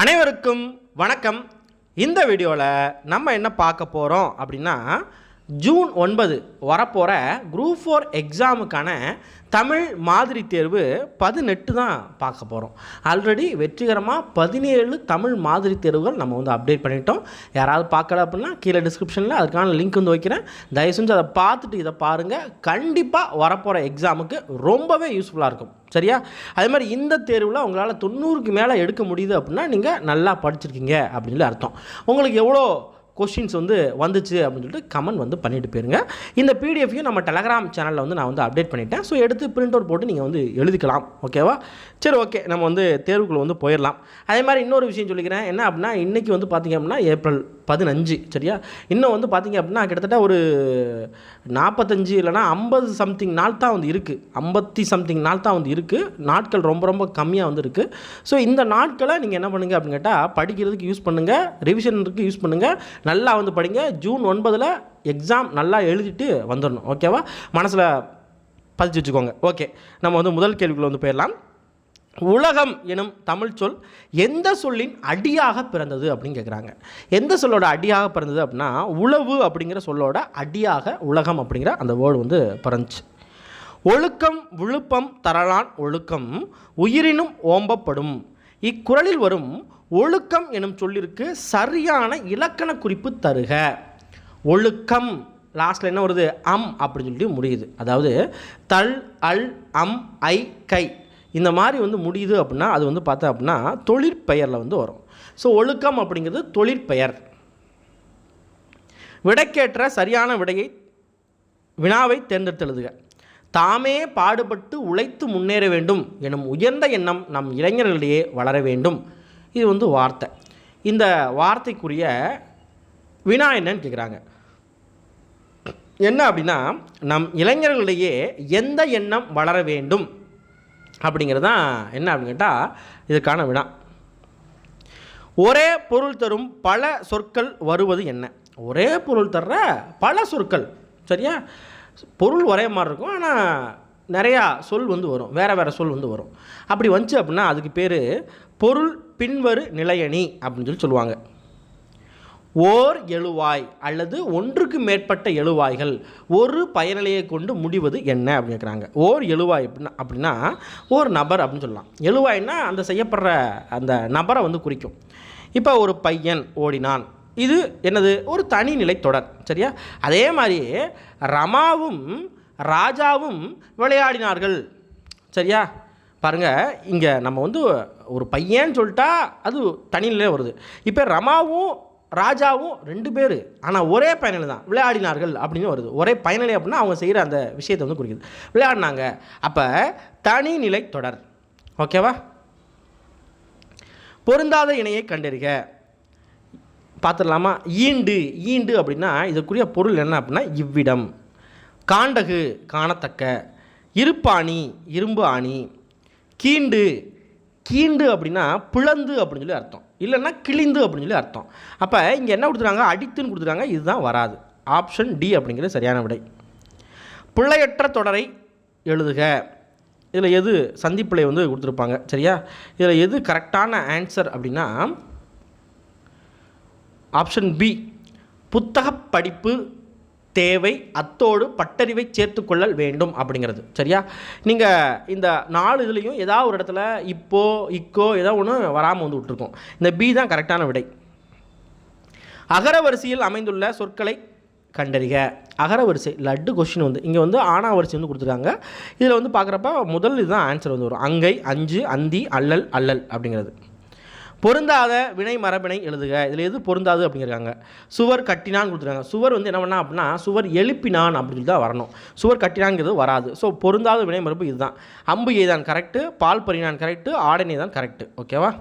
அனைவருக்கும் வணக்கம். இந்த வீடியோவில் நம்ம என்ன பார்க்க போகிறோம் அப்படின்னா ஜூன் ஒன்பது வரப்போகிற குரூப் ஃபோர் எக்ஸாமுக்கான தமிழ் மாதிரி தேர்வு பதினெட்டு தான் பார்க்க போகிறோம் ஆல்ரெடி வெற்றிகரமாக பதினேழு தமிழ் மாதிரி தேர்வுகள் நம்ம வந்து அப்டேட் பண்ணிட்டோம். யாராவது பார்க்கல அப்படின்னா கீழே டிஸ்கிரிப்ஷனில் அதுக்கான லிங்க் வந்து வைக்கிறேன். தயவு செஞ்சு அதை பார்த்துட்டு இதை பாருங்கள் கண்டிப்பாக வரப்போகிற எக்ஸாமுக்கு ரொம்பவே யூஸ்ஃபுல்லாக இருக்கும். சரியா? அதே மாதிரி இந்த தேர்வில் உங்களால் தொண்ணூறுக்கு மேலே எடுக்க முடியுது அப்படின்னா நீங்கள் நல்லா படிச்சிருக்கீங்க அப்படின்னு அர்த்தம். உங்களுக்கு எவ்வளோ கொஷின்ஸ் வந்து வந்துச்சு அப்படின்னு சொல்லிட்டு கமெண்ட் வந்து பண்ணிட்டு போயிருங்க. இந்த பிடிஎஃப்யும் நம்ம டெலகிராம் சேனலில் வந்து நான் வந்து அப்டேட் பண்ணிட்டேன். ஸோ எடுத்து பிரிண்ட் அவுட் போட்டு நீங்கள் வந்து எழுதிக்கலாம். ஓகேவா சரி ஓகே நம்ம வந்து தேர்வுக்குள்ள வந்து போயிடலாம். அதே மாதிரி இன்னொரு விஷயம் சொல்லிக்கிறேன். என்ன அப்படின்னா இன்றைக்கி வந்து பார்த்திங்க அப்படின்னா ஏப்ரல் பதினஞ்சு. சரியா? இன்னும் வந்து பார்த்திங்க அப்படின்னா கிட்டத்தட்ட ஒரு நாற்பத்தஞ்சு இல்லைனா ஐம்பது சம்திங் நாள் தான் வந்து இருக்குது ஐம்பத்தி சம்திங் நாள் தான் வந்து இருக்குது நாட்கள் ரொம்ப ரொம்ப கம்மியாக வந்து இருக்குது ஸோ இந்த நாட்களை நீங்கள் என்ன பண்ணுங்கள் அப்படின்னு கேட்டால் படிக்கிறதுக்கு யூஸ் பண்ணுங்கள் ரிவிஷனுக்கு யூஸ் பண்ணுங்கள் நல்லா வந்து படிங்க. ஜூன் ஒன்பதில் எக்ஸாம் நல்லா எழுதிட்டு வந்துடணும் ஓகேவா மனசில் பதிச்சு வச்சுக்கோங்க. ஓகே நம்ம வந்து முதல் கேள்விக்குள்ள வந்து போயிடலாம் உலகம் எனும் தமிழ் சொல் எந்த சொல்லின் அடியாக பிறந்தது அப்படின்னு கேட்குறாங்க எந்த சொல்லோட அடியாக பிறந்தது அப்படின்னா உழவு அப்படிங்கிற சொல்லோட அடியாக உலகம் அப்படிங்கிற அந்த வேர்டு வந்து பிறந்துச்சு. ஒழுக்கம் விழுப்பம் தரலான் ஒழுக்கம் உயிரினும் ஓம்பப்படும். இக்குறளில் வரும் ஒழுக்கம் எனும் சொல்லிற்கு சரியான இலக்கண குறிப்பு தருக. ஒழுக்கம் லாஸ்ட்டில் என்ன வருது? அம் அப்படின்னு சொல்லிட்டு முடியுது. அதாவது தல் அல் அம் ஐ கை. இந்த மாதிரி வந்து முடியுது அப்படின்னா அது வந்து பார்த்தா அப்படின்னா தொழிற்பெயரில் வந்து வரும். ஸோ ஒழுக்கம் அப்படிங்கிறது தொழிற்பெயர் விடைக்கேற்ற சரியான விடையை வினாவை தேர்ந்தெடுத்து எழுதுக. தாமே பாடுபட்டு உழைத்து முன்னேற வேண்டும் எனும் உயர்ந்த எண்ணம் நம் இளைஞர்களிடையே வளர வேண்டும். இது வந்து வார்த்தை. இந்த வார்த்தைக்குரிய வினா என்னன்னு கேட்குறாங்க என்ன அப்படின்னா நம் இளைஞர்களிடையே எந்த எண்ணம் வளர வேண்டும்? அப்படிங்கிறது தான் என்ன அப்படின்னு கேட்டால் இதுக்கான வினா. ஒரே பொருள் தரும் பல சொற்கள் வருவது என்ன? ஒரே பொருள் தர்ற பல சொற்கள். சரியா? பொருள் ஒரே மாதிரி இருக்கும் ஆனால் நிறையா சொல் வந்து வரும் வேறு வேறு சொல் வந்து வரும். அப்படி வந்துச்சு அப்படின்னா அதுக்கு பேர் பொருள் பின்வரு நிலையணி அப்படின்னு சொல்லி சொல்லுவாங்க. ஓர் எழுவாய் அல்லது ஒன்றுக்கு மேற்பட்ட எழுவாய்கள் ஒரு பயனிலையை கொண்டு முடிவது என்ன அப்படின்னு கேட்குறாங்க ஓர் எழுவாய் அப்படின்னா அப்படின்னா ஒரு நபர் அப்படின்னு சொல்லலாம். எழுவாய்னா அந்த செய்யப்படுற அந்த நபரை வந்து குறிக்கும். இப்போ ஒரு பையன் ஓடினான். இது என்னது? ஒரு தனிநிலை தொடர் சரியா? அதே மாதிரி ரமாவும் ராஜாவும் விளையாடினார்கள் சரியா? பாருங்கள் இங்கே நம்ம வந்து ஒரு பையன் சொல்லிட்டா அது தனிநிலை வருது. இப்போ ரமாவும் ராஜாவும் ரெண்டு பேர் ஆனால் ஒரே பயனிலை தான் விளையாடினார்கள் அப்படின்னு வருது. ஒரே பயனிலை அப்படின்னா அவங்க செய்கிற அந்த விஷயத்தை வந்து குறிக்குது. விளையாடினாங்க. அப்போ தனிநிலை தொடர் ஓகேவா? பொருந்தாத இணையை கண்டறிக. பார்த்துடலாமா? ஈண்டு ஈண்டு அப்படின்னா இதற்குரிய பொருள் என்ன அப்படின்னா இவ்விடம். காண்டகு காணத்தக்க இருப்பாணி இரும்பு ஆணி கீண்டு கீண்டு அப்படின்னா பிளந்து அப்படின்னு சொல்லி அர்த்தம். இல்லைன்னா கிழிந்து அப்படின்னு சொல்லி அர்த்தம். அப்போ இங்கே என்ன கொடுத்துருக்காங்க? அடித்துன்னு கொடுத்துருக்காங்க. இதுதான் வராது. ஆப்ஷன் டி அப்படிங்கிறது சரியான விடை. பிள்ளையற்ற தொடரை எழுதுக. இதில் எது சந்திப்பிள்ளை வந்து கொடுத்துருப்பாங்க சரியா? இதில் எது கரெக்டான ஆன்சர் அப்படின்னா ஆப்ஷன் பி புத்தக படிப்பு தேவை அத்தோடு பட்டறிவை சேர்த்துக்கொள்ளல் வேண்டும் அப்படிங்கிறது. சரியா? நீங்கள் இந்த நாலு இதுலேயும் ஏதாவது ஒரு இடத்துல இப்போ இக்கோ ஏதோ ஒன்று வராமல் வந்து விட்ருக்கோம் இந்த பி தான் கரெக்டான விடை. அகர வரிசையில் அமைந்துள்ள சொற்களை கண்டறிக. அகர வரிசை லட்டு கொஷின் வந்து இங்கே வந்து ஆனா வரிசை வந்து கொடுத்துருக்காங்க. இதில் வந்து பார்க்குறப்ப முதல் இதுதான் ஆன்சர் வந்து வரும். அங்கை அஞ்சு அந்தி அல்லல் அல்லல் அப்படிங்கிறது. பொருந்தாத வினை மரபினை எழுதுக. இதில் எது பொருந்தாது அப்படிங்கிறாங்க. சுவர் கட்டினான்னு கொடுத்துருக்காங்க. சுவர் வந்து என்ன பண்ணா அப்படின்னா சுவர் எழுப்பினான் அப்படின்னு சொல்லி தான் வரணும். சுவர் கட்டினாங்கிறது வராது. ஸோ பொருந்தாத வினை மரபு இதுதான். அம்பு தான் கரெக்டு பால் பறினான் கரெக்டு ஆடனை தான் கரெக்டு ஓகேவா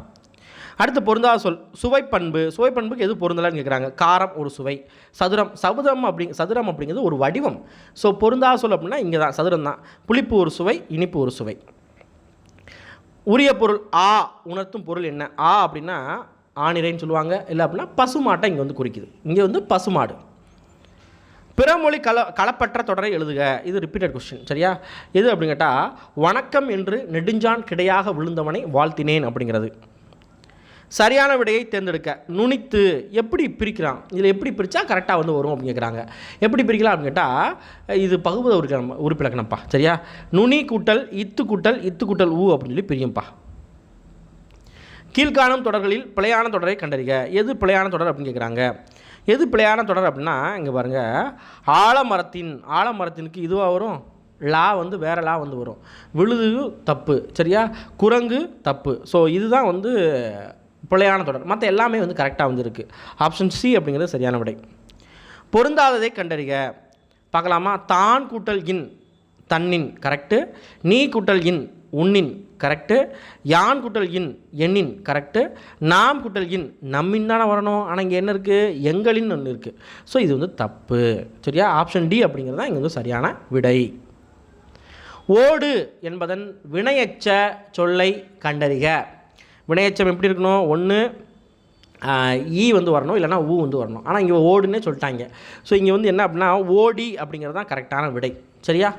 அடுத்து பொருந்தாத சொல் சுவை பண்புக்கு எது பொருந்தலன்னு கேட்குறாங்க காரம் ஒரு சுவை. சதுரம் சதுரம் அப்படி சதுரம் அப்படிங்கிறது ஒரு வடிவம். ஸோ பொருந்தாத சொல் அப்படின்னா இங்கே தான் சதுரம் தான் புளிப்பு ஒரு சுவை இனிப்பு ஒரு சுவை. உரிய பொருள் ஆ உணர்த்தும் பொருள் என்ன? ஆ அப்படின்னா ஆணிரைன்னு சொல்லுவாங்க. இல்லை அப்படின்னா பசுமாட்டை இங்கே வந்து குறிக்குது. இங்கே வந்து பசுமாடு. பிறமொழி கல களப்பற்ற தொடரை எழுதுக. இது ரிப்பீட்டட் கொஸ்டின் சரியா? எது அப்படின்னு கேட்டால் வணக்கம் என்று நெடுஞ்சான் கிடையாக விழுந்தவனை வாழ்த்தினேன் அப்படிங்கிறது. சரியான விடையை தேர்ந்தெடுக்க. நுனித்து எப்படி பிரிக்கிறான்? இதில் எப்படி பிரித்தா கரெக்டாக வந்து வரும் அப்படின்னு கேட்குறாங்க. எப்படி பிரிக்கலாம் அப்படின்னு கேட்டால் இது பகுபத உறுப்பினம் உறுப்பிலக்கணப்பா சரியா? நுனி கூட்டல் இத்து கூட்டல் இத்து கூட்டல் ஊ அப்படின்னு சொல்லி பிரியும்ப்பா கீழ்காணும் தொடர்களில் பிழையான தொடரை கண்டறிக. எது பிழையான தொடர் அப்படின்னு கேட்குறாங்க? எது பிழையான தொடர் அப்படின்னா இங்கே பாருங்கள் ஆலமரத்தின் ஆலமரத்தினுக்கு இதுவாக வரும். லா வந்து வேறு லா வந்து வரும். விழுது தப்பு. சரியா? குரங்கு தப்பு. ஸோ இதுதான் வந்து பிழையான தொடர். மற்ற எல்லாமே வந்து கரெக்டாக வந்துருக்கு ஆப்ஷன் சி அப்படிங்கிறது சரியான விடை. பொருந்தாததை கண்டறிக. பார்க்கலாமா? தான் கூட்டல் இன் தன்னின் கரெக்டு நீ கூட்டல் இன் உன்னின் கரெக்டு யான் கூட்டல் இன் எண்ணின் கரெக்டு நாம் கூட்டல் இன் நம்மின் தானே வரணும். ஆனால் இங்கே என்ன இருக்குது எங்களின் ஒன்று இருக்குது ஸோ இது வந்து தப்பு. சரியா? ஆப்ஷன் டி அப்படிங்கிறது தான் இங்கே வந்து சரியான விடை. ஓடு என்பதன் வினையச்ச சொல்லை கண்டறிக. வினையச்சம் எப்படி இருக்கணும்? ஒன்று ஈ e வந்து வரணும் இல்லைனா ஊ வந்து வரணும். ஆனால் இங்கே ஓடுன்னே சொல்லிட்டாங்க. ஸோ இங்கே வந்து என்ன அப்படின்னா ஓடி அப்படிங்கிறது தான் கரெக்டான விடை. சரியா?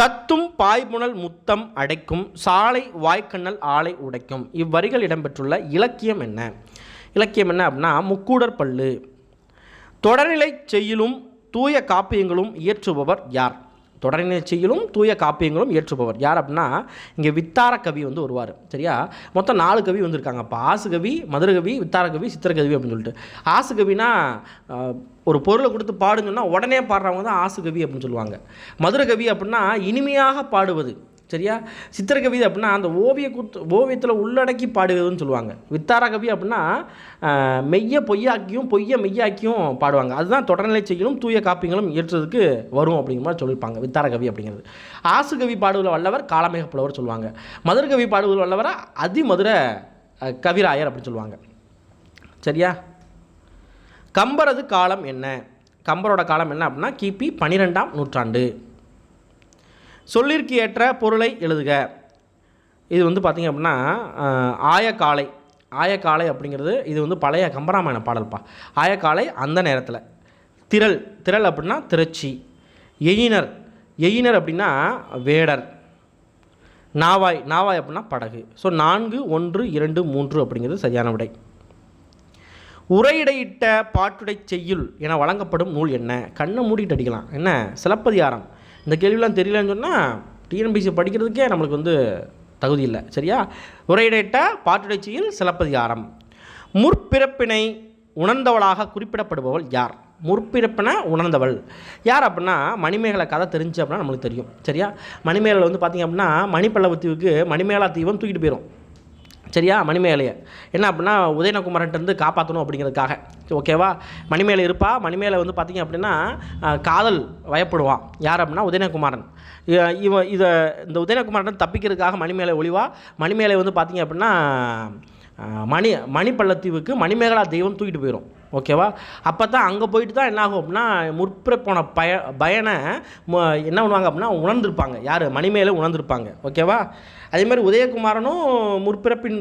தத்தும் பாய்புணல் முத்தம் அடைக்கும் சாலை வாய்க்கண்ணல் ஆலை உடைக்கும். இவ்வரிகள் இடம்பெற்றுள்ள இலக்கியம் என்ன? இலக்கியம் என்ன அப்படின்னா முக்கூடர் பல்லு. தொடர்நிலை செய்யிலும் தூய காப்பியங்களும் இயற்றுபவர் யார்? தொடர்நிலை தூய காப்பியங்களும் இயற்றுபவர். யார் அப்படின்னா இங்கே வித்தார கவி வந்து வருவார். சரியா? மொத்தம் நாலு கவி வந்திருக்காங்க. அப்போ ஆசுகவி மதுரகவி வித்தார கவி சித்திரகவி அப்படின்னு சொல்லிட்டு. ஆசுகவினா ஒரு பொருளை கொடுத்து பாடுங்கன்னா உடனே பாடுறவங்க தான் ஆசுகவி அப்படின்னு சொல்லுவாங்க. மதுரகவி அப்படின்னா இனிமையாக பாடுவது. சரியா? சித்திரக்கவி அப்படின்னா அந்த ஓவிய கூத்து ஓவியத்தில் உள்ளடக்கி பாடுவதுன்னு சொல்லுவாங்க. வித்தார கவி அப்படின்னா மெய்ய பொய்யாக்கியும் பொய்ய மெய்யாக்கியும் பாடுவாங்க. அதுதான் தொடர்நிலை செய்யலும் தூய காப்பியங்களும் இயற்றுறதுக்கு வரும் அப்படிங்கிற மாதிரி சொல்லியிருப்பாங்க வித்தார கவி அப்படிங்கிறது. ஆசு கவி பாடுவதில் வல்லவர் காலமேக புலவர் சொல்லுவாங்க. மதுரகவி பாடுவதில் வல்லவரை அதிமதுர கவிராயர் அப்படின்னு சொல்லுவாங்க. சரியா? கம்பரது காலம் என்ன? கம்பரோட காலம் என்ன அப்படின்னா கிபி பன்னிரெண்டாம் நூற்றாண்டு. சொல்லிற்கு ஏற்ற பொருளை எழுதுக. இது வந்து பார்த்திங்க அப்படின்னா ஆயக்காலை ஆயக்காலை அப்படிங்கிறது இது வந்து பழைய கம்பராமாயண பாடல்ப்பா ஆயக்காலை அந்த நேரத்தில். திரள். திரள் அப்படின்னா திரட்சி. எயினர். எயினர் அப்படின்னா வேடர். நாவாய். நாவாய் அப்படின்னா படகு. ஸோ நான்கு ஒன்று இரண்டு மூன்று அப்படிங்கிறது சரியான விடை. உரையிடையிட்ட பாட்டுடை செய்யுள் என வழங்கப்படும் நூல் என்ன? கண்ணை மூடிட்டு அடிக்கலாம். என்ன? சிலப்பதிகாரம். இந்த கேள்விலாம் தெரியலன்னு சொன்னால் டிஎன்பிசி படிக்கிறதுக்கே நம்மளுக்கு வந்து தகுதி இல்லை. சரியா? உரையிடையிட்ட பாட்டுடைச்சியில் சிலப்பதிகாரம். முற்பிறப்பினை உணர்ந்தவளாக குறிப்பிடப்படுபவள் யார்? முற்பிறப்பினை உணர்ந்தவள். யார் அப்படின்னா மணிமேகலை கதை தெரிஞ்சு அப்படின்னா நம்மளுக்கு தெரியும். சரியா? மணிமேகலை வந்து பார்த்திங்க அப்படின்னா மணிப்பல்லவ தீவுக்கு மணிமேகலா தீவம் தூக்கிட்டு போயிடும் சரியா? மணிமேலையை என்ன அப்படின்னா உதயநகுமாரன்ட்டு காப்பாற்றணும் அப்படிங்கிறதுக்காக. ஓகேவா? மணிமேலை இருப்பா. மணிமேலை வந்து பார்த்திங்க அப்படின்னா காதல் வயப்படுவான். யார் அப்படின்னா உதயநகுமாரன் இவன் இதை இந்த உதயநகுமாரன் தப்பிக்கிறதுக்காக மணிமேலை ஒளிவா? மணிமேலை வந்து பார்த்திங்க அப்படின்னா மணி மணிப்பள்ளத்தீவுக்கு மணிமேகலா தெய்வம் தூக்கிட்டு போயிடும் ஓகேவா? அப்போ தான் அங்கே போயிட்டு தான் என்ன ஆகும் அப்படின்னா முற்புற போன பய பயனை ம- என்ன பண்ணுவாங்க அப்படின்னா உணர்ந்திருப்பாங்க. யார்? மணிமேலே உணர்ந்திருப்பாங்க. ஓகேவா? அதே மாதிரி உதயகுமாரனும் முற்பிறப்பின்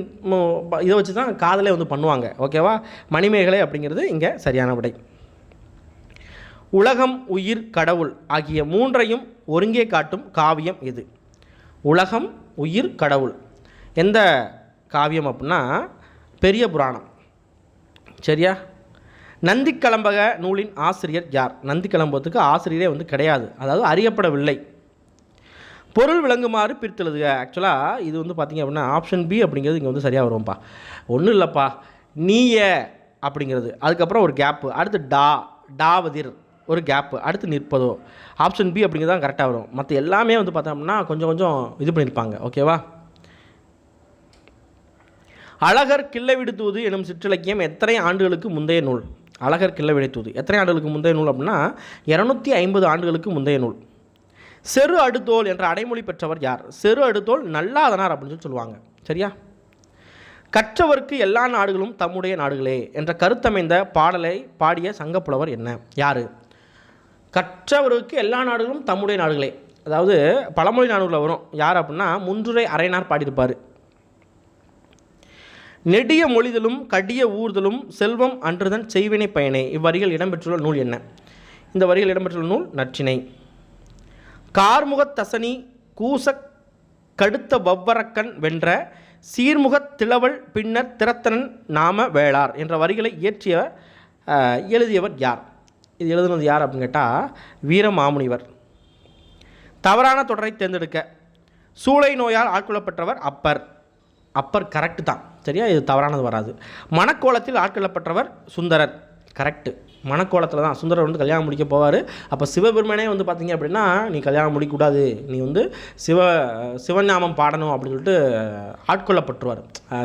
இதை வச்சு தான் காதலே வந்து பண்ணுவாங்க. ஓகேவா? மணிமேகலை அப்படிங்கிறது இங்கே சரியான விடை. உலகம் உயிர் கடவுள் ஆகிய மூன்றையும் ஒருங்கே காட்டும் காவியம் இது. உலகம் உயிர் கடவுள். எந்த காவியம் அப்படின்னா பெரிய புராணம். சரியா? நந்தி கலம்பக நூலின் ஆசிரியர் யார்? நந்தி கலம்பகத்துக்கு ஆசிரியரே வந்து கிடையாது. அதாவது அறியப்படவில்லை. பொருள் விளங்குமாறு பிரித்தெழுதுக. ஆக்சுவலாக இது வந்து பார்த்திங்க அப்படின்னா ஆப்ஷன் பி அப்படிங்கிறது இங்கே வந்து சரியாக வரும்ப்பா. ஒன்றும் இல்லைப்பா. நீய அப்படிங்கிறது. அதுக்கப்புறம் ஒரு கேப்பு அடுத்து டா. டாவதிர். ஒரு கேப்பு அடுத்து நிற்பதோ. ஆப்ஷன் பி அப்படிங்கிறது தான் கரெக்டாக வரும். மற்ற எல்லாமே வந்து பார்த்தோம்னா கொஞ்சம் கொஞ்சம் இது பண்ணியிருப்பாங்க. ஓகேவா அழகர் கிள்ளை விடுத்துவது எனும் சிற்றிலக்கியம் எத்தனை ஆண்டுகளுக்கு முந்தைய நூல்? அழகர் கிள்ளை விடுத்துவது எத்தனை ஆண்டுகளுக்கு முந்தைய நூல் அப்படின்னா? இரநூத்தி ஐம்பது ஆண்டுகளுக்கு முந்தைய நூல். செரு அடுத்தோல் என்ற அடைமொழி பெற்றவர் யார்? செரு அடுத்தோல் நல்லாதனார் அப்படின்னு சொல்லி சொல்லுவாங்க. சரியா? கற்றவர்க்கு எல்லா நாடுகளும் தம்முடைய நாடுகளே என்ற கருத்தமைந்த பாடலை பாடிய சங்கப்புலவர் என்ன? யார்? கற்றவருக்கு எல்லா நாடுகளும் தம்முடைய நாடுகளே. அதாவது பழமொழி நாடுகளில் வரும். யார் அப்படின்னா முன்றுரை அரைனார் பாடியிருப்பார். நெடிய மொழிதலும் கடிய ஊர்தலும் செல்வம் அன்றுதன் செய்வினை பயனே. இவ்வரிகள் இடம்பெற்றுள்ள நூல் என்ன? இந்த வரிகள் இடம்பெற்றுள்ள நூல் நற்றினை. கார்முகத் தசனி கூசக் கடுத்த வவ்வரக்கன் வென்ற சீர்முகத் திளவல் பின்னர் திறத்தனன் நாம வேளார் என்ற வரிகளை இயற்றிய எழுதியவர் யார்? இது எழுதுனது யார் அப்படின்னு கேட்டால் வீரமாமுனிவர். தவறான தொடரை தேர்ந்தெடுக்க. சூளை நோயால் ஆட்கொள்ளப்பட்டவர் அப்பர். அப்பர் கரெக்டு தான். சரியா? இது தவறானது வராது. மணக்கோலத்தில் ஆட்கொள்ளப்பட்டவர் சுந்தரர். கரெக்டு மணக்கோலத்தில் தான். சுந்தரர் வந்து கல்யாணம் முடிக்க போவார். அப்போ சிவபெருமனே வந்து பார்த்தீங்க அப்படின்னா நீ கல்யாணம் முடிக்கக்கூடாது. நீ வந்து சிவ சிவநாமம் பாடணும் அப்படின்னு சொல்லிட்டு ஆட்கொள்ளப்பட்டுருவார்.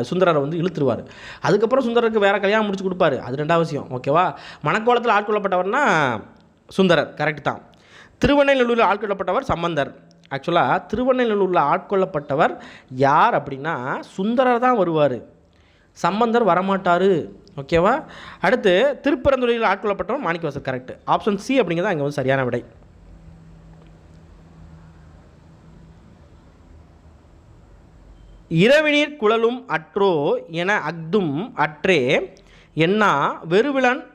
சுந்தரரை வந்து இழுத்துருவார். அதுக்கப்புறம் சுந்தரருக்கு வேறு கல்யாணம் முடிச்சு கொடுப்பாரு. அது ரெண்டாவது விஷயம். ஓகேவா மணக்கோலத்தில் ஆட்கொள்ளப்பட்டவர்னா சுந்தரர். கரெக்ட் தான். திருவண்ணநல்லூரில் ஆட்கொள்ளப்பட்டவர் சம்பந்தர். ஆக்சுவலாக திருவண்ணநல்லூரில் ஆட்கொள்ளப்பட்டவர் யார் அப்படின்னா சுந்தரர் தான் வருவார். சம்பந்தர் வரமாட்டார். ஓகேவா? அடுத்து திருப்பரந்துறையில் ஆட்கொள்ளப்பட்டவர் மாணிக்கவாசர் கரெக்ட் ஆப்ஷன் சி அப்படிங்கிறது அங்கே வந்து சரியான விடை. இரவினீர் குழலும் அற்றோ என அக்தும் அற்றே என்னா வெறுவிலன்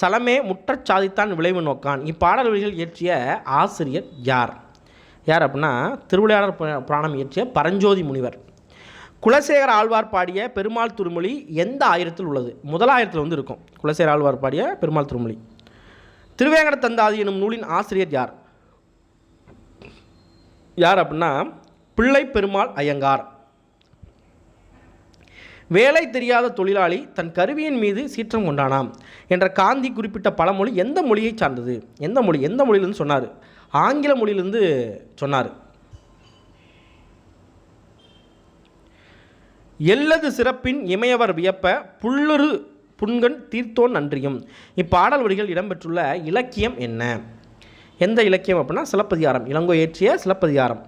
சலமே முற்றச் சாதித்தான் விளைவு நோக்கான். இப்பாடல் வழிகள் இயற்றிய ஆசிரியர் யார்? யார் அப்படின்னா திருவிளையாடற் புரா- புராணம் இயற்றிய பரஞ்சோதி முனிவர். குலசேகர ஆழ்வார் பாடிய பெருமாள் திருமொழி எந்த ஆயிரத்தில் உள்ளது? முதலாயிரத்தில் வந்து இருக்கும். குலசேகர ஆழ்வார் பாடிய பெருமாள் திருமொழி. திருவேங்கட தந்தாதி எனும் நூலின் ஆசிரியர் யார்? யார் அப்படின்னா பிள்ளை பெருமாள் ஐயங்கார். வேலை தெரியாத தொழிலாளி தன் கருவியின் மீது சீற்றம் கொண்டானாம் என்ற காந்தி குறிப்பிட்ட பழமொழி எந்த மொழியை சார்ந்தது? எந்த மொழி? எந்த மொழியிலிருந்து சொன்னார்? ஆங்கில மொழியிலிருந்து சொன்னார். எல்லது சிறப்பின் இமையவர் வியப்ப புல்லுரு புன்கண் தீர்த்தோன் நன்றியும். இப்பாடல் வரிகள் இடம்பெற்றுள்ள இலக்கியம் என்ன? எந்த இலக்கியம் அப்படின்னா சிலப்பதிகாரம். இளங்கோ இயற்றிய சிலப்பதிகாரம்.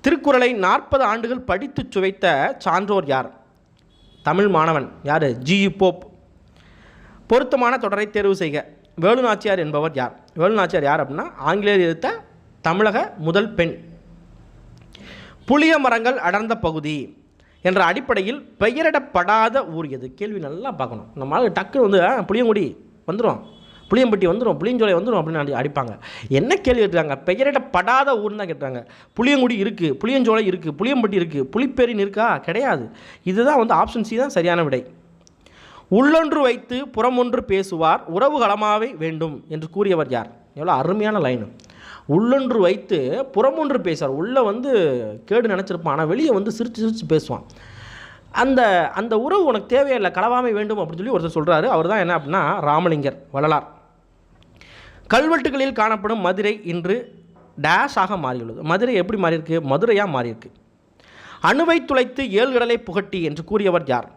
திருக்குறளை நாற்பது ஆண்டுகள் படித்துச் சுவைத்த சான்றோர் யார்? தமிழ் மாணவன். யார்? G U Pope. பொருத்தமான தொடரை தேர்வு செய்க. வேலு நாச்சியார் என்பவர் யார்? வேலு நாச்சியார் யார் அப்படின்னா ஆங்கிலேயர் எதிர்த்த தமிழக முதல் பெண். புளிய மரங்கள் அடர்ந்த பகுதி. என்ற அடிப்படையில் பெயரிடப்படாத ஊர் எது? கேள்வி நல்லா பார்க்கணும். நம்ம டக்குன்னு வந்து "ஆ, புளியங்குடி வந்துடும் புளியம்பட்டி வந்துடும் புளியஞ்சோலை வந்துடும் அப்படின்னு அடிப்பாங்க. என்ன கேள்வி கேட்டுருக்காங்க பெயரிடப்படாத ஊர்னு தான் கேட்டாங்க புளியங்குடி இருக்குது புளியஞ்சோலை இருக்குது புளியம்பட்டி இருக்குது புளிப்பேரின் இருக்கா? கிடையாது. இதுதான் வந்து ஆப்ஷன் சி தான் சரியான விடை. உள்ளொன்று வைத்து புறமொன்று பேசுவார் உறவு களமாவே வேண்டும் என்று கூறியவர் யார்? எவ்வளோ அருமையான லைனு உள்ளொன்று வைத்து புறமொன்று பேசுவார் உள்ளே வந்து கேடு நினச்சிருப்பான். ஆனால் வெளியே வந்து சிரித்து சிரித்து பேசுவான். அந்த அந்த உறவு உனக்கு தேவையில்லை களவாமை வேண்டும் அப்படின்னு சொல்லி ஒருத்தர் சொல்கிறாரு அவர் தான் என்ன அப்படின்னா ராமலிங்கர் வள்ளலார். கல்வெட்டுகளில் காணப்படும் மதுரை இன்று டேஷாக மாறியுள்ளது. மதுரை எப்படி மாறியிருக்கு? மதுரையாக மாறியிருக்கு. அணுவை துளைத்து ஏழு கடலை புகட்டி என்று கூறியவர் யார்?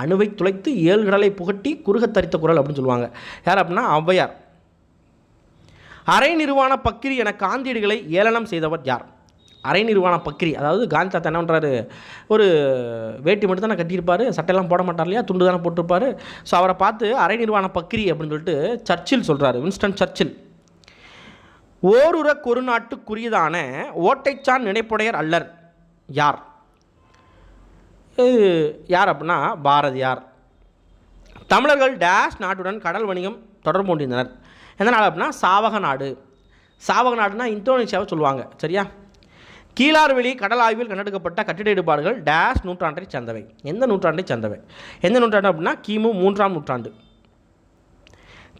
அணுவை துளைத்து ஏழு கடலை புகட்டி குறுகத் தரித்த குரல் அப்படின்னு சொல்லுவாங்க. யார் அப்படின்னா ஔவையார். அரை நிர்வாண பக்கிரி என காந்தியடிகளை ஏளனம் செய்தவர் யார்? அரை நிர்வாண பக்கிரி அதாவது காந்தி தாத்தா என்ன பண்ணுறாரு ஒரு வேட்டி மட்டும் தானே கட்டியிருப்பார் சட்டையெல்லாம் போட மாட்டார் இல்லையா? துண்டு தானே போட்டிருப்பாரு. ஸோ அவரை பார்த்து அரை நிர்வாண பக்கிரி அப்படின்னு சொல்லிட்டு சர்ச்சில் சொல்கிறாரு வின்ஸ்டன் சர்ச்சில். ஓருர கொருநாட்டுக்குரியதான ஓட்டைச்சான் நினைப்புடையர் அல்லர் யார்? இது யார் அப்படின்னா பாரதியார். தமிழர்கள் டேஷ் நாட்டுடன் கடல் வணிகம் தொடர்பு கொண்டிருந்தனர். எந்த நாடு அப்படின்னா சாவக நாடு. சாவக நாடுனா இந்தோனேஷியாவை சொல்லுவாங்க. சரியா? கீழார்வெளி கடல் ஆய்வில் கண்டெடுக்கப்பட்ட கட்டிட இடுபாடுகள் டேஷ் நூற்றாண்டை சேர்ந்தவை. எந்த நூற்றாண்டை சேர்ந்தவை? எந்த நூற்றாண்டு அப்படின்னா கிமு மூன்றாம் நூற்றாண்டு.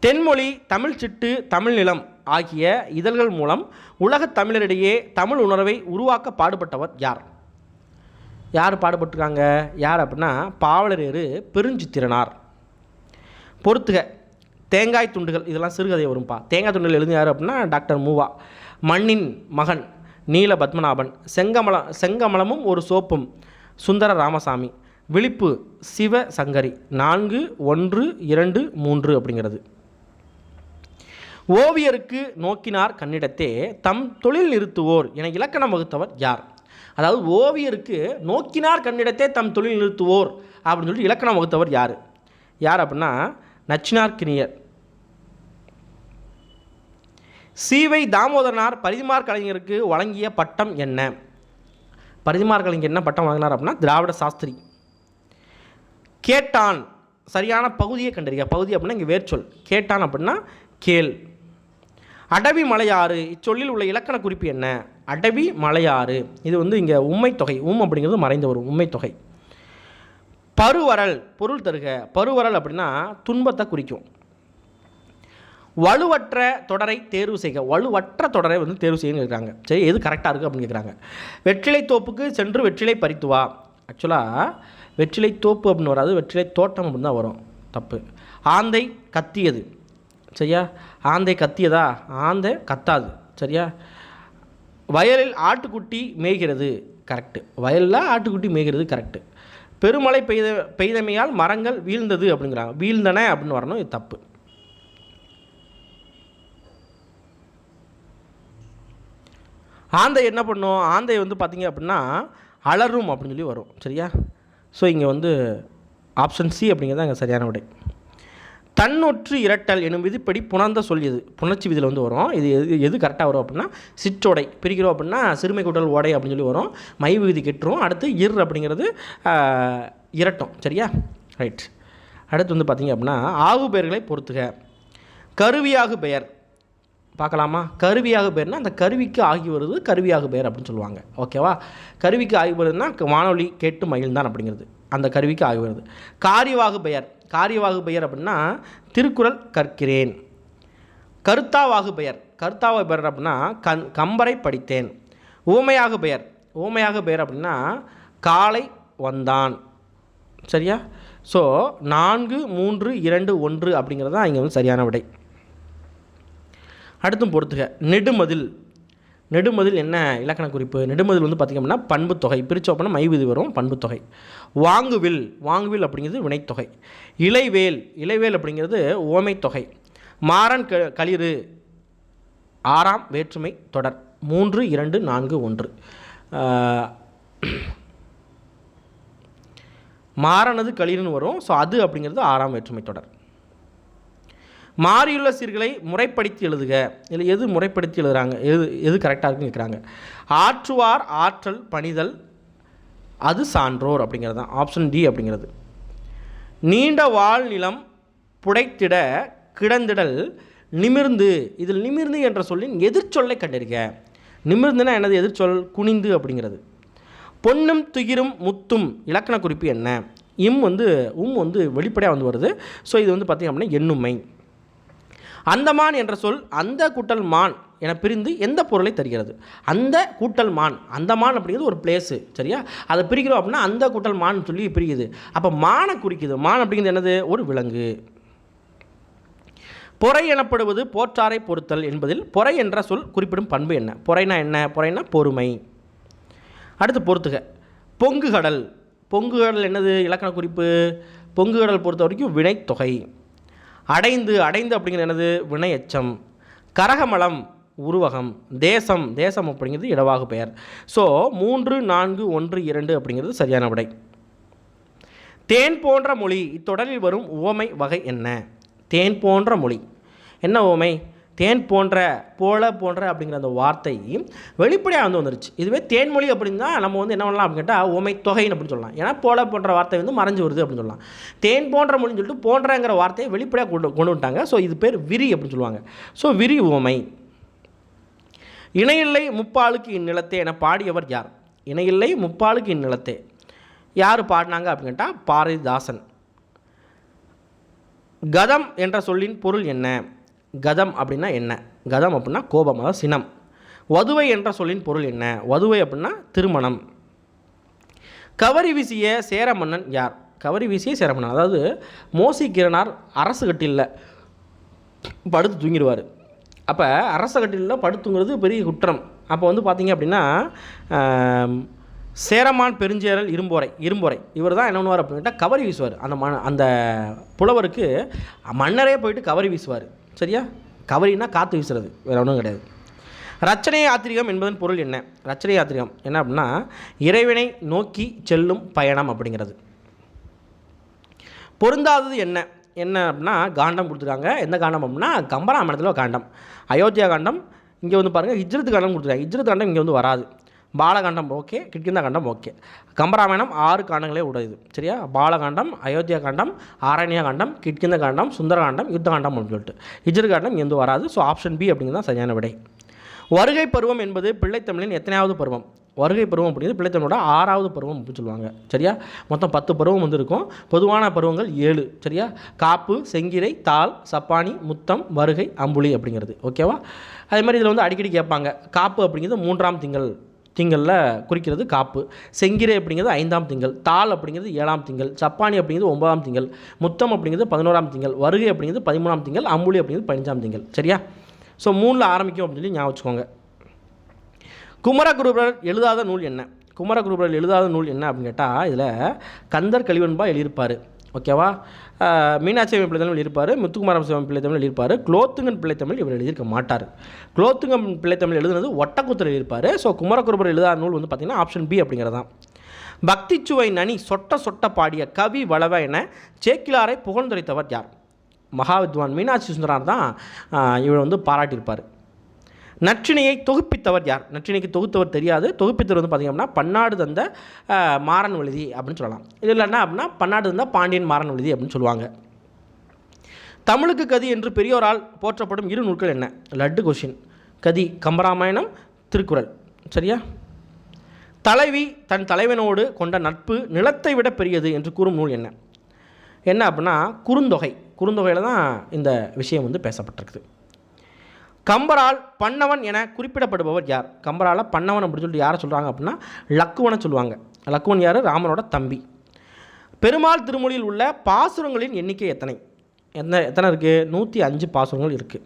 தென்மொழி தமிழ் சிட்டு தமிழ் நிலம் ஆகிய இதழ்கள் மூலம் உலகத் தமிழரிடையே தமிழ் உணர்வை உருவாக்க பாடுபட்டவர் யார்? யார் பாடுபட்டிருக்காங்க? யார் அப்படின்னா பாவலரேறு பெருஞ்சித்திரனார். பொறுத்துக. தேங்காய் துண்டுகள் இதெல்லாம் சிறுகதை வரும்பா. தேங்காய் துண்டுகள் எழுதி யார் அப்படின்னா டாக்டர் மூவா. மண்ணின் மகன் நீல பத்மநாபன் செங்கமலம் செங்கமலமும் ஒரு சோப்பும் சுந்தர ராமசாமி. விழிப்பு சிவ சங்கரி நான்கு ஒன்று இரண்டு மூன்று அப்படிங்கிறது. ஓவியருக்கு நோக்கினார் கண்ணிடத்தே தம் தொழில் நிறுத்துவோர் என இலக்கணம் வகுத்தவர் யார்? அதாவது ஓவியருக்கு நோக்கினார் கண்ணிடத்தே தம் தொழில் நிறுத்துவோர் அப்படின்னு சொல்லிட்டு இலக்கணம் வகுத்தவர் யார்? யார் அப்படின்னா நச்சினார் கிணியர். சீவை தாமோதரனார் பரிதிமார் கலைஞருக்கு வழங்கிய பட்டம் என்ன? பரிதிமார் கலைஞர் என்ன பட்டம் வழங்கினார் அப்படின்னா திராவிட சாஸ்திரி. கேட்டான். சரியான பகுதியை கண்டறிய? பகுதி அப்படின்னா இங்கே வேர்ச்சொல். கேட்டான் அப்படின்னா கேள். அடவி மலையாறு இச்சொல்லில் உள்ள இலக்கண குறிப்பு என்ன? அடவி மலையாறு. இது வந்து இங்கே உண்மைத்தொகை தொகை. உம் அப்படிங்கிறது மறைந்து வரும் உம்மை தொகை. பருவரல் பொருள் தருக. பருவரல் அப்படின்னா துன்பத்தை குறிக்கும். வலுவற்ற தொடரை தேர்வு செய்க. வலுவற்ற தொடரை வந்து தேர்வு செய்யுன்னு கேட்குறாங்க சரி எது கரெக்டாக இருக்குது அப்படின்னு கேட்குறாங்க வெற்றிலை தோப்புக்கு சென்று வெற்றிலை பறித்து வா. ஆக்சுவலாக வெற்றிலை தோப்பு அப்படின்னு வராது வெற்றிலை தோட்டம் அப்படின்னு தான் வரும். தப்பு. ஆந்தை கத்தியது. சரியா? ஆந்தை கத்தியதா? ஆந்தை கத்தாது. சரியா? வயலில் ஆட்டுக்குட்டி மேய்கிறது. கரெக்டு வயலில் ஆட்டுக்குட்டி மேய்கிறது கரெக்டு பெருமழை பெய்த பெய்தமையால் மரங்கள் வீழ்ந்தது அப்படிங்கிறாங்க. வீழ்ந்தன அப்படின்னு வரணும் இது தப்பு. ஆந்தை என்ன பண்ணும்? ஆந்தை வந்து பார்த்திங்க அப்படின்னா அலரும் அப்படின்னு சொல்லி வரும். சரியா? ஸோ இங்கே வந்து ஆப்ஷன் சி அப்படிங்கிறது அங்கே சரியான விடை. தன்னொற்று இரட்டல் எனும் விதிப்படி புணர்ந்த சொல் எது புணர்ச்சி விதியில் வந்து வரும். இது எது எது கரெக்டாக வரும் அப்படின்னா சிற்றோடை. பிரிக்கிறோம் அப்படின்னா சிறுமை கூட்டல் ஓடை அப்படின்னு சொல்லி வரும். மை விகுதி கெட்டுரும். அடுத்து இர் அப்படிங்கிறது இரட்டும். சரியா? ரைட் அடுத்து வந்து பார்த்திங்க அப்படின்னா ஆகு பெயர்களை பொறுத்துக. கருவியாகு பெயர். பார்க்கலாமா? கருவியாக பேர்னா அந்த கருவிக்கு ஆகி வருது கருவியாக பெயர் அப்படின்னு சொல்லுவாங்க. ஓகேவா கருவிக்கு ஆகி வருதுன்னா வானொலி கேட்டு மகிழ்ந்தான் அப்படிங்கிறது. அந்த கருவிக்கு ஆகி வருது. காரியவாகு பெயர். காரியவாகு பெயர் அப்படின்னா திருக்குறள் கற்கிறேன். கருத்தாவாகு பெயர். கருத்தாவாகு பெயர் அப்படின்னா கண் கம்பரை படித்தேன். ஊமையாக பெயர். ஊமையாக பெயர் அப்படின்னா காலை வந்தான். சரியா? ஸோ நான்கு மூன்று இரண்டு ஒன்று அப்படிங்கிறது தான் இங்கே வந்து சரியான விடை. அடுத்தும் பொறுத்துக. நெடுமதில் நெடுமதில் என்ன இலக்கண குறிப்பு? நெடுமதில் வந்து பார்த்திங்க அப்படின்னா பண்புத்தொகை தொகை அப்படின்னா மைவிதி வரும் பண்புத்தொகை வாங்குவில் வாங்குவில் அப்படிங்கிறது வினைத்தொகை இலைவேல் இலைவேல் அப்படிங்கிறது ஓமைத்தொகை மாறன் க களிறு. ஆறாம் வேற்றுமை தொடர். மூன்று இரண்டு நான்கு ஒன்று. மாறனது களிறுன்னு வரும். ஸோ அது அப்படிங்கிறது ஆறாம் வேற்றுமை தொடர். மாறியுள்ள சீர்களை முறைப்படுத்தி எழுதுக. இதில் எது முறைப்படுத்தி எழுதுறாங்க? எது எது கரெக்டாக இருக்குன்னு கேட்குறாங்க. ஆற்றுவார் ஆற்றல் பணிதல் அது சான்றோர் அப்படிங்கிறது தான். ஆப்ஷன் டி அப்படிங்கிறது. நீண்ட வாழ்நிலம் புடைத்திட கிடந்திடல் நிமிர்ந்து. இதில் நிமிர்ந்து என்ற சொல்லின் எதிர்ச்சொல்லை கண்டறிக. நிமிர்ந்துனா எனது எதிர்ச்சொல் குனிந்து அப்படிங்கிறது. பொன்னும் துயிரும் முத்தும் இலக்கண குறிப்பு என்ன? இம் வந்து உம் வந்து வெளிப்படையாக வந்து வருது. ஸோ இது வந்து பார்த்திங்க அப்படின்னா எண்ணுமை. அந்தமான் என்ற சொல் அந்த கூட்டல் மான் என பிரிந்து எந்த பொருளை தருகிறது? அந்த கூட்டல் மான். அந்தமான் அப்படிங்கிறது ஒரு பிளேஸு சரியா? அதை பிரிக்கிறோம் அப்படின்னா அந்த கூட்டல் மான் சொல்லி பிரிக்குது அப்போ மானை குறிக்குது. மான் அப்படிங்கிறது என்னது? ஒரு விலங்கு. பொறை எனப்படுவது போற்றாரை பொறுத்தல் என்பதில் பொறை என்ற சொல் குறிப்பிடும் பண்பு என்ன? பொறைனா என்ன? பொறைனா பொறுமை. அடுத்து பொறுத்துக. பொங்கு கடல் பொங்கு கடல் என்னது? இலக்கண குறிப்பு. பொங்கு கடல் பொறுத்த வரைக்கும் வினைத்தொகை. அடைந்து அடைந்து அப்படிங்கிறது எனது வினையச்சம். கரகமலம் உருவகம் தேசம் தேசம் அப்படிங்கிறது இடவாகு பெயர். ஸோ மூன்று நான்கு ஒன்று இரண்டு அப்படிங்கிறது சரியான விடை. தேன் போன்ற மொழி இத்தொடரில் வரும் உவமை வகை என்ன? தேன் போன்ற மொழி. என்ன உவமை? தேன் போன்ற போல போன்ற அப்படிங்கிற அந்த வார்த்தை வெளிப்படையாக வந்து வந்துருச்சு. இதுவே தேன்மொழி அப்படின்னா நம்ம வந்து என்ன பண்ணலாம் அப்படின்னு கேட்டால் உமை தொகைன்னு அப்படின்னு சொல்லலாம். ஏன்னா போல போன்ற வார்த்தை வந்து மறைஞ்சு வருது அப்படின்னு சொல்லலாம். தேன் போன்ற மொழின்னு சொல்லிட்டு போன்றங்கிற வார்த்தையை வெளிப்படையாக கொண்டு கொண்டு விட்டாங்க ஸோ இது பேர் விரி அப்படின்னு சொல்லுவாங்க. ஸோ விரி உமை இணையில்லை முப்பாளுக்கு இந்நிலத்தே என பாடியவர் யார்? இணையில்லை முப்பாளுக்கு இந்நிலத்தே. யார் பாடினாங்க அப்படின்னு கேட்டால் பாரதிதாசன். கதம் என்ற சொல்லின் பொருள் என்ன? கதம் அப்படின்னா என்ன? கதம் அப்படின்னா கோபம் அதாவது சினம். வதுவை என்ற சொல்லின் பொருள் என்ன? வதுவை அப்படின்னா திருமணம். கவரி வீசிய சேர மன்னன் யார்? கவரி வீசிய சேர மன்னன். அதாவது மோசி கிரணார் அரசு கட்டிலில் படுத்து தூங்கிடுவார். அப்போ அரச கட்டிலில் படுத்துங்கிறது பெரிய குற்றம். அப்போ வந்து பார்த்தீங்க அப்படின்னா சேரமான் பெருஞ்சேரல் இரும்போரை இரும்போரை. இவர் தான் என்ன பண்ணுவார் அப்படின்ட்டா கவரி வீசுவார். அந்த ம அந்த புலவருக்கு மன்னரே போயிட்டு கவரி வீசுவார். சரியா? கவரின்னா காற்று வீசுறது. வேறு ஒன்றும் கிடையாது. ரச்சனை யாத்திரிகம் என்பதன் பொருள் என்ன? ரச்சனை யாத்திரிகம் என்ன அப்படின்னா இறைவனை நோக்கி செல்லும் பயணம் அப்படிங்கிறது. பொருந்தாதது என்ன? என்ன அப்படின்னா காண்டம் கொடுத்துருக்காங்க. எந்த காண்டம் அப்படின்னா கம்பராமணத்தில் ஒரு காண்டம். அயோத்தியா காண்டம் இங்கே வந்து பாருங்கள் ஹிஜ்ரத் காண்டம் கொடுத்துருக்காங்க. ஹிஜ்ரத் காண்டம் இங்கே வந்து வராது. Balakandam okay Kishkindha Kandam okay. Kambaramayanam ஆறு காண்டங்களே உடையது சரியா? பாலகாண்டம் அயோத்தியா காண்டம் ஆரண்யா காண்டம் கிட்கிந்த காண்டம் சுந்தர காண்டம் யுத்த காண்டம் அப்படின்னு சொல்லிட்டு. இஜர் காண்டம் எந்த வராது ஸோ ஆப்ஷன் பி அப்படிங்கிறது தான் சரியான விடை. வருகை பருவம் என்பது பிள்ளைத்தமிழின் எத்தனையாவது பருவம்? வருகை பருவம் அப்படிங்கிறது பிள்ளைத்தமிழோட ஆறாவது பருவம் அப்படின்னு சொல்லுவாங்க சரியா? மொத்தம் பத்து பருவம் வந்து இருக்கும். பொதுவான பருவங்கள் ஏழு சரியா? காப்பு செங்கிரை தாள் சப்பானி முத்தம் வருகை அம்புலி அப்படிங்கிறது ஓகேவா அதே மாதிரி இதில் வந்து அடிக்கடி கேட்பாங்க. காப்பு அப்படிங்கிறது மூன்றாம் திங்கள் திங்களில் குறிக்கிறது காப்பு. செங்கிரை அப்படிங்கிறது ஐந்தாம் திங்கள் தாள் அப்படிங்கிறது ஏழாம் திங்கள் சப்பானி அப்படிங்கிறது ஒன்பதாம் திங்கள் முத்தம் அப்படிங்கிறது பதினோராம் திங்கள் வருகை அப்படிங்கிறது பதிமூணாம் திங்கள் அம்புலி அப்படிங்கிறது பதினஞ்சாம் திங்கள். சரியா? ஸோ மூணில் ஆரம்பிக்கும் அப்படின்னு சொல்லி ஞாபகம் வச்சுக்கோங்க. குமரகுருபரர் எழுதாத நூல் என்ன? குமரகுருபரர் எழுதாத நூல் என்ன அப்படின்னு கேட்டால் இதில் கந்தர் கலிவன்பா எழுதியிருப்பார். ஓகேவா? மீனாட்சி அம்மை பிள்ளைத்தமிழ் இருப்பார் முத்துக்குமாரம் சிவம் பிள்ளைத்தமிழ் இருப்பார் குலோத்துங்கன் பிள்ளைத்தமிழ் இவர் எழுதியிருக்க மாட்டார். குலோத்துங்கன் பிள்ளைத்தமிழ் எழுதுனது ஒட்டக்குத்தர் இருப்பார். ஸோ குமரகுருபர் எழுதாத நூல் வந்து பார்த்திங்கன்னா ஆப்ஷன் பி அப்படிங்கிறது தான் பக்திச்சுவை நனி சொட்ட சொட்ட பாடிய கவி வளவ என சேக்கிலாரை புகழ்ந்துரைத்தவர் யார்? மகாவித்வான் மீனாட்சி சுந்தரார் தான் இவர் வந்து பாராட்டியிருப்பார். நற்றினையை தொகுப்பித்தவர் யார்? நற்றினைக்கு தொகுத்தவர் தெரியாது. தொகுப்பித்தவர் வந்து பார்த்திங்க அப்படின்னா பன்னாடு தந்த மாறன் விழுதி அப்படின்னு சொல்லலாம். இதில் என்ன அப்படின்னா பன்னாடு தந்த பாண்டியன் மாறன் விழுதி அப்படின்னு சொல்லுவாங்க. தமிழுக்கு கதி என்று பெரியோரால் போற்றப்படும் இரு நூல்கள் என்ன? Last question. கதி கம்பராமாயணம் திருக்குறள். சரியா? தலைவி தன் தலைவனோடு கொண்ட நட்பு நிலத்தை விட பெரியது என்று கூறும் நூல் என்ன? என்ன அப்படின்னா குறுந்தொகை. குறுந்தொகையில் தான் இந்த விஷயம் வந்து பேசப்பட்டிருக்குது. கம்பரால் பன்னவன் என குறிப்பிடப்படுபவர் யார்? கம்பரால் பன்னவன் அப்படின்னு சொல்லிட்டு யாரை சொல்கிறாங்க அப்படின்னா லக்குவனை சொல்லுவாங்க. லக்குவன் யார்? ராமனோட தம்பி. பெருமாள் திருமொழியில் உள்ள பாசுரங்களின் எண்ணிக்கை எத்தனை? எத்தனை எத்தனை இருக்குது நூற்றி அஞ்சு பாசுரங்கள் இருக்குது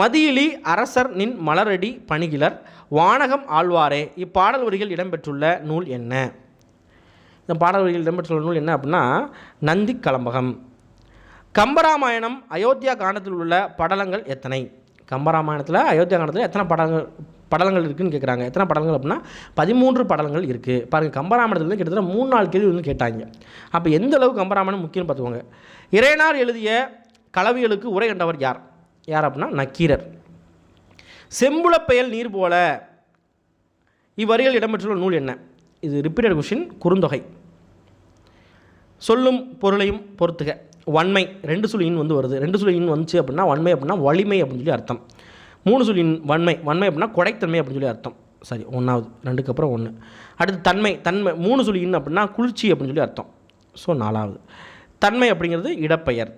மதியிலி அரசர் நின் மலரடி பணிகிலர் வானகம் ஆழ்வாரே இப்பாடல் வரிகள் இடம்பெற்றுள்ள நூல் என்ன? இந்த பாடல் வரிகள் இடம்பெற்றுள்ள நூல் என்ன அப்படின்னா நந்தி கலம்பகம் கம்பராமாயணம் அயோத்தியா காண்டத்தில் உள்ள படலங்கள் எத்தனை? கம்பராமாயணத்தில் அயோத்தியா காண்டத்தில் எத்தனை படங்கள் படலங்கள் இருக்குன்னு கேட்குறாங்க எத்தனை படலங்கள் அப்படின்னா பதிமூன்று படலங்கள் இருக்குது பாருங்கள் கம்பராமாயணத்தில் வந்து கிட்டத்தட்ட மூணு நாலு கேள்வி வந்து கேட்டாங்க. அப்போ எந்த அளவு கம்பராமாயணம் முக்கியம்னு பார்த்துக்கோங்க. இறையனார் எழுதிய கலவிகளுக்கு உரை கண்டவர் யார்? யார் அப்படின்னா நக்கீரர். செம்புலப்பெயல் நீர் போல இவ்வரிகள் இடம்பெற்றுள்ள நூல் என்ன? இது ரிப்பீட்டட் கொஷின் குறுந்தொகை. சொல்லும் பொருளையும் பொறுத்துக. வன்மை ரெண்டு சுழியின் வந்து வருது. ரெண்டு சுழியின் வந்துச்சு அப்படின்னா வன்மை அப்படின்னா வலிமை அப்படின்னு சொல்லி அர்த்தம். மூணு சுழியின் வன்மை வன்மை அப்படின்னா கொடைத்தன்மை அப்படின்னு சொல்லி அர்த்தம். சரி ஒன்றாவது ரெண்டுக்கு அப்புறம் ஒன்று அடுத்து தன்மை தன்மை மூணு சுழியின் அப்படின்னா குளிர்ச்சி அப்படின்னு சொல்லி அர்த்தம். ஸோ நாலாவது. தன்மை அப்படிங்கிறது இடப்பெயர்.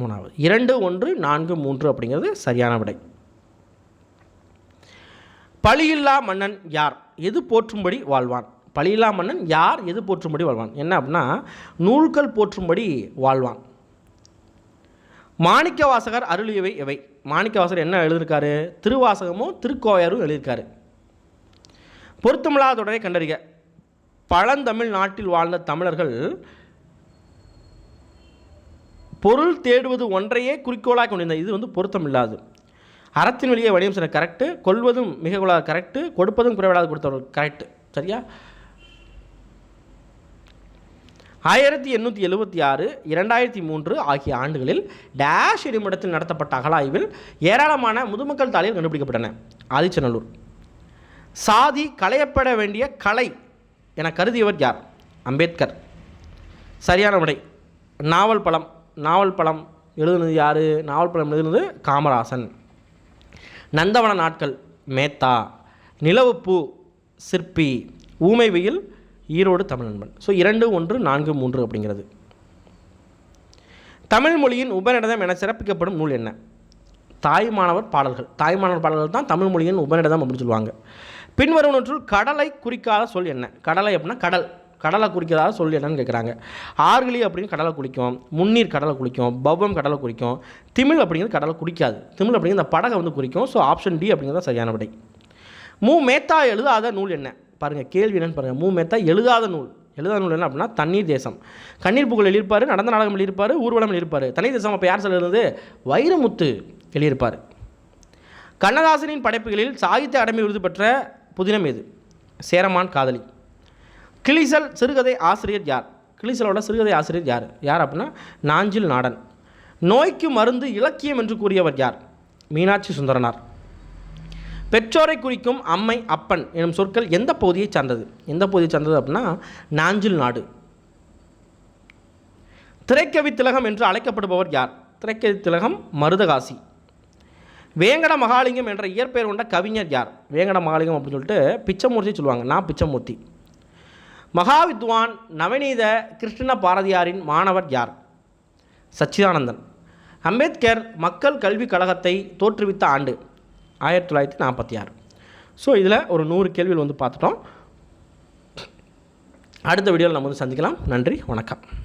மூணாவது. இரண்டு ஒன்று நான்கு மூன்று அப்படிங்கிறது சரியான விடை. பழியில்லா மன்னன் யார்? எது போற்றும்படி வாழ்வான்? பழியில்லா மன்னன் யார் எது போற்றும்படி வாழ்வான்? என்ன அப்படின்னா நூல்கள் போற்றும்படி வாழ்வான். மாணிக்க வாசகர் அருளியவை எவை? மாணிக்க வாசகர் என்ன எழுதியிருக்காரு? திருவாசகமும் திருக்கோவையாரும் எழுதியிருக்காரு. பொருத்தமில்லாத தொடரை கண்டறிக. பழந்தமிழ் நாட்டில் வாழ்ந்த தமிழர்கள் பொருள் தேடுவது ஒன்றையே குறிக்கோளாக கொண்டிருந்த இது வந்து பொருத்தமில்லாது. அறத்தின் வழியே வணிகம் சில கரெக்டு கொள்வதும் மிக கரெக்டு கொடுப்பதும் குறைவிடாது கொடுத்தவர்கள் கரெக்டு சரியா? ஆயிரத்தி எண்ணூற்றி எழுபத்தி ஆறு இரண்டாயிரத்தி மூன்று ஆகிய ஆண்டுகளில் டேஷ் எனுமிடத்தில் நடத்தப்பட்ட அகலாய்வில் ஏராளமான முதுமக்கள் தாளில் கண்டுபிடிக்கப்பட்டன. ஆதிச்சநல்லூர். சாதி களையப்பட வேண்டிய கலை என கருதியவர் யார்? அம்பேத்கர். சரியான விடை நாவல் பழம் நாவல் பழம் எழுதுனது யார்? நாவல் பழம் எழுதுனது காமராசன். நந்தவன நாட்கள் மேத்தா. நிலவுப்பூ சிற்பி. ஊமை வெயில் ஈரோடு தமிழ் நண்பன். ஸோ இரண்டு ஒன்று நான்கு மூன்று அப்படிங்கிறது. தமிழ் மொழியின் உபநிடதம் என சிறப்பிக்கப்படும் நூல் என்ன? தாய்மானவர் பாடல்கள். தாய்மானவர் பாடல்கள் தான் தமிழ் மொழியின் உபநிடதம் அப்படின்னு சொல்லுவாங்க. பின்வருவனற்றுள் கடலை குறிக்காத சொல் என்ன? கடலை அப்படின்னா கடல். கடலை குறிக்காத சொல்லி என்னன்னு கேட்குறாங்க ஆர்கிலி அப்படின்னு கடலை குளிக்கும் முன்னீர் கடலை குளிக்கும் பவ்வம் கடலை குறிக்கும். திமிழ் அப்படிங்கிறது கடலை குறிக்காது. திமிழ் அப்படிங்கிற அந்த படகை வந்து குறிக்கும். ஸோ ஆப்ஷன் டி அப்படிங்கிறது தான் சரியான விடை மு. மேத்தா எழுதாத நூல் என்ன? பாருங்கள் கேள்வி என்னென்னு பாருங்கள் மூ மெத்தா எழுதாத நூல். எழுதாத நூல் என்ன அப்படின்னா தண்ணீர் தேசம். கண்ணீர் புகழ் எழுதியிருப்பார் நடந்த நாடகம் எழுதியிருப்பார் ஊர்வலம் எழுதியிருப்பார். தண்ணீர் தேசம் அப்போ யார் சொல்லுறது வைரமுத்து எழுதியிருப்பார். கண்ணதாசனின் படைப்புகளில் சாகித்ய அகாடமி விருது பெற்ற புதினம் எது? சேரமான் காதலி. கிளிசல் சிறுகதை ஆசிரியர் யார்? கிளிசலோட சிறுகதை ஆசிரியர் யார்? யார் அப்படின்னா நாஞ்சில் நாடன். நோய்க்கு மருந்து இலக்கியம் என்று கூறியவர் யார்? மீனாட்சி சுந்தரனார். பெற்றோரை குறிக்கும் அம்மை அப்பன் எனும் சொற்கள் எந்த பகுதியை சார்ந்தது? எந்த பகுதியை சார்ந்தது அப்படின்னா நாஞ்சில் நாடு. திரைக்கவி திலகம் என்று அழைக்கப்படுபவர் யார்? திரைக்கவி திலகம் மருதகாசி. வேங்கட மகாலிங்கம் என்ற இயற்பெயர் கொண்ட கவிஞர் யார்? வேங்கட மகாலிங்கம் அப்படின்னு சொல்லிட்டு பிச்சமூர்த்தி சொல்லுவாங்க. நான் பிச்சமூர்த்தி. மகாவித்வான் நவநீத கிருஷ்ண பாரதியாரின் மாணவர் யார்? சச்சிதானந்தன். அம்பேத்கர் மக்கள் கல்விக் கழகத்தை தோற்றுவித்த ஆண்டு. ஆயிரத்தி தொள்ளாயிரத்தி நாற்பத்தி ஆறு. ஸோ இதில் ஒரு நூறு கேள்விகள் வந்து பார்த்துட்டோம். அடுத்த வீடியோவில் நம்ம வந்து சந்திக்கலாம். நன்றி வணக்கம்.